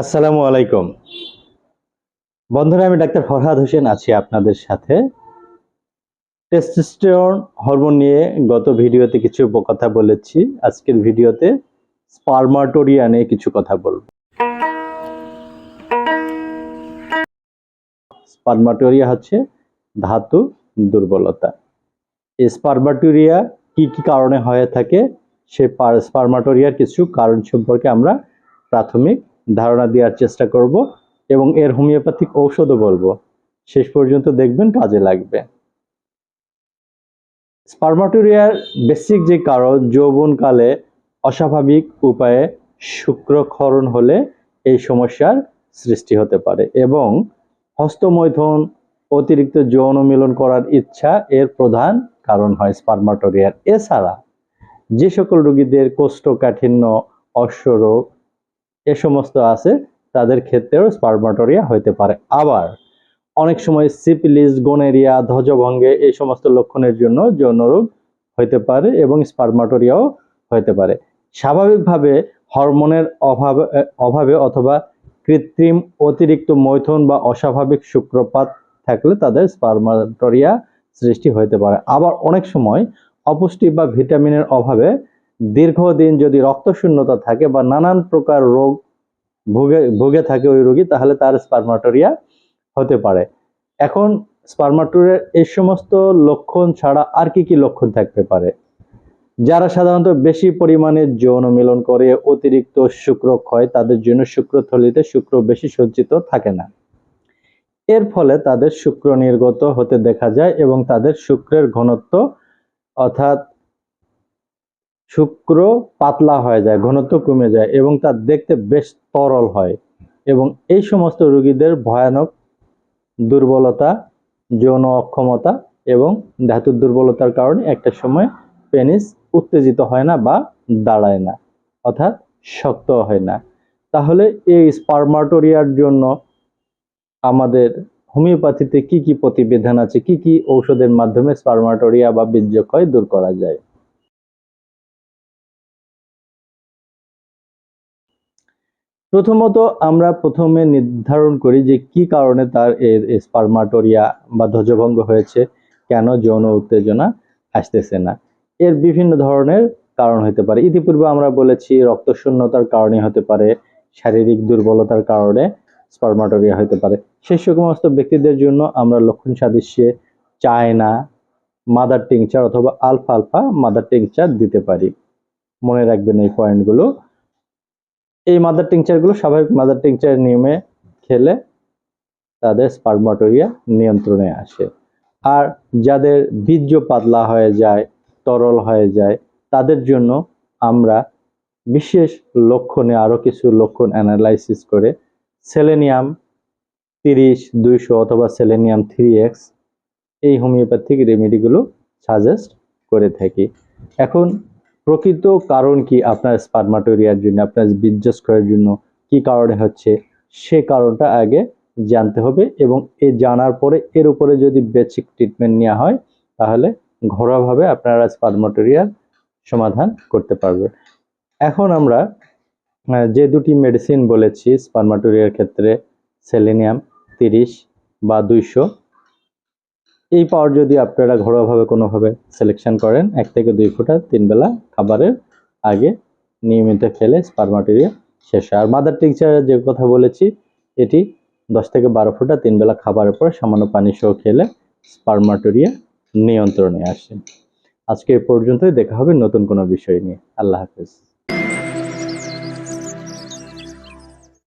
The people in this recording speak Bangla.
আসসালামু আলাইকুম। বন্ধুরা, আমি ডাক্তার ফরহাদ হোসেন আছি আপনাদের সাথে। টেস্টোস্টেরন হরমোন নিয়ে গত ভিডিওতে কিছু কথা বলেছি। আজকের ভিডিওতে স্পারমাটোরিয়া নিয়ে কিছু কথা বলব। স্পারমাটোরিয়া হচ্ছে ধাতু দুর্বলতা। এই স্পারমাটোরিয়া কি কি কারণে হয়ে থাকে? সে স্পারমাটোরিয়ার কিছু কারণ সম্পর্কে আমরা প্রাথমিক ধারণা দেওয়ার চেষ্টা করব এবং এর হোমিওপ্যাথিক ঔষধও বলব। শেষ পর্যন্ত দেখবেন কাজে লাগবে। স্পার্মাটোরিয়ার বেসিক যে কারণ, যৌবনকালে অস্বাভাবিক উপায়ে শুক্রক্ষরণ হলে এই সমস্যার সৃষ্টি হতে পারে এবং হস্তমৈথুন, অতিরিক্ত যৌন মিলন করার ইচ্ছা এর প্রধান কারণ হয় স্পারমাটোরিয়ার। এছাড়া যে সকল রোগীদের কোষ্ঠকাঠিন্য, অশ্বরোগ এ সমস্ত আছে, তাদের ক্ষেত্রেও স্পারমাটোরিয়া হতে পারে। আবার, অনেক সময় সিপিলিস গোনেরিয়া ধ্বজভঙ্গে এই সমস্ত লক্ষণের জন্য যৌনরোগ হতে পারে এবং স্পারমাটোরিয়াও হতে পারে। স্বাভাবিকভাবে হরমোনের অভাবে অভাবে অথবা কৃত্রিম অতিরিক্ত মৈথুন বা অস্বাভাবিক শুক্রপাত থাকলে তাদের স্পারমাটোরিয়া সৃষ্টি হতে পারে। আবার অনেক সময় অপুষ্টি বা ভিটামিনের অভাবে দীর্ঘদিন যদি রক্তশূন্যতা থাকে বা নানান প্রকার রোগ ভুগে ভুগে থাকে ওই রোগী, তাহলে তার স্পারমাটোরিয়া হতে পারে। এখন স্পারমাটোরিয়ার এই সমস্ত লক্ষণ ছাড়া আর কি কি লক্ষণ থাকতে পারে? যারা সাধারণত বেশি পরিমাণে যৌন মিলন করে, অতিরিক্ত শুক্র ক্ষয়, তাদের জন্য শুক্রথলিতে শুক্র বেশি সজ্জিত থাকে না। এর ফলে তাদের শুক্র নির্গত হতে দেখা যায় এবং তাদের শুক্রের ঘনত্ব অর্থাৎ শুক্র পাতলা হয়ে যায়, ঘনত্ব কমে যায় এবং তা দেখতে বেশ তরল হয় এবং এই সমস্ত রোগীদের ভয়ানক দুর্বলতা, যৌন অক্ষমতা এবং ধাতুর দুর্বলতার কারণে একটা সময় পেনিস উত্তেজিত হয় না বা দাঁড়ায় না, অর্থাৎ শক্ত হয় না। তাহলে এই স্পারমাটোরিয়ার জন্য আমাদের হোমিওপ্যাথিতে কি কি প্রতিবিধান আছে, কি কি ঔষধের মাধ্যমে স্পারমাটোরিয়া বা বীর্যক্ষয় দূর করা যায়? প্রথমত আমরা প্রথমে নির্ধারণ করি যে কি কারণে তার স্পারমাটোরিয়া বা ধ্বজভঙ্গ হয়েছে, কেন যৌন উত্তেজনা আসতেছে না। এর বিভিন্ন ধরনের কারণ হতে পারে। ইতিপূর্বে আমরা বলেছি রক্তশূন্যতার কারণে হতে পারে, শারীরিক দুর্বলতার কারণে স্পার্মাটোরিয়া হতে পারে। সেই সমস্ত ব্যক্তিদের জন্য আমরা লক্ষণ সাদৃশ্যে চায়না মাদার টিংচার অথবা আলফা আলফা মাদার টিংচার দিতে পারি। মনে রাখবেন এই পয়েন্টগুলো এই মাদার টিংচারগুলো স্বাভাবিক মাদার টিংচার নিয়মে খেলে তাদের স্পারমাটোরিয়া নিয়ন্ত্রণে আসে। আর যাদের বীর্য পাতলা হয়ে যায়, তরল হয়ে যায়, তাদের জন্য আমরা বিশেষ লক্ষণে আরও কিছু লক্ষণ অ্যানালাইসিস করে সেলেনিয়াম তিরিশ, দুইশো অথবা সেলেনিয়াম থ্রি এক্স এই হোমিওপ্যাথিক রেমেডিগুলো সাজেস্ট করে থাকি। এখন প্রকৃত কারণ কি আপনার স্পারমাটোরিয়ার জন্য, আপনার বীর্যস্কয়ের জন্য কি কারণে হচ্ছে? সে কারণটা আগে জানতে হবে এবং এ জানার পরে এর উপরে যদি বেসিক ট্রিটমেন্ট নেওয়া হয়, তাহলে ঘরোয়াভাবে আপনারা স্পারমাটোরিয়ার সমাধান করতে পারবেন। এখন আমরা যে দুটি মেডিসিন বলেছি স্পারমাটোরিয়ার ক্ষেত্রে সেলেনিয়াম তিরিশ বা দুইশো এই পাওয়ার যদি আপনারা ঘরোয়াভাবে কোনোভাবে সিলেকশন করেন, এক থেকে দুই ফুটা তিন বেলা খাবারের আগে নিয়মিত খেলে স্পারমাটোরিয়া শেষ হয়। আর মাদার টিংচারের যে কথা বলেছি, এটি দশ থেকে বারো ফুটা তিন বেলা খাবারের পর সামান্য পানি সহ খেলে স্পারমাটোরিয়া নিয়ন্ত্রণে আসে। আজকে এ পর্যন্তই, দেখা হবে নতুন কোনো বিষয় নিয়ে। আল্লাহ হাফেজ।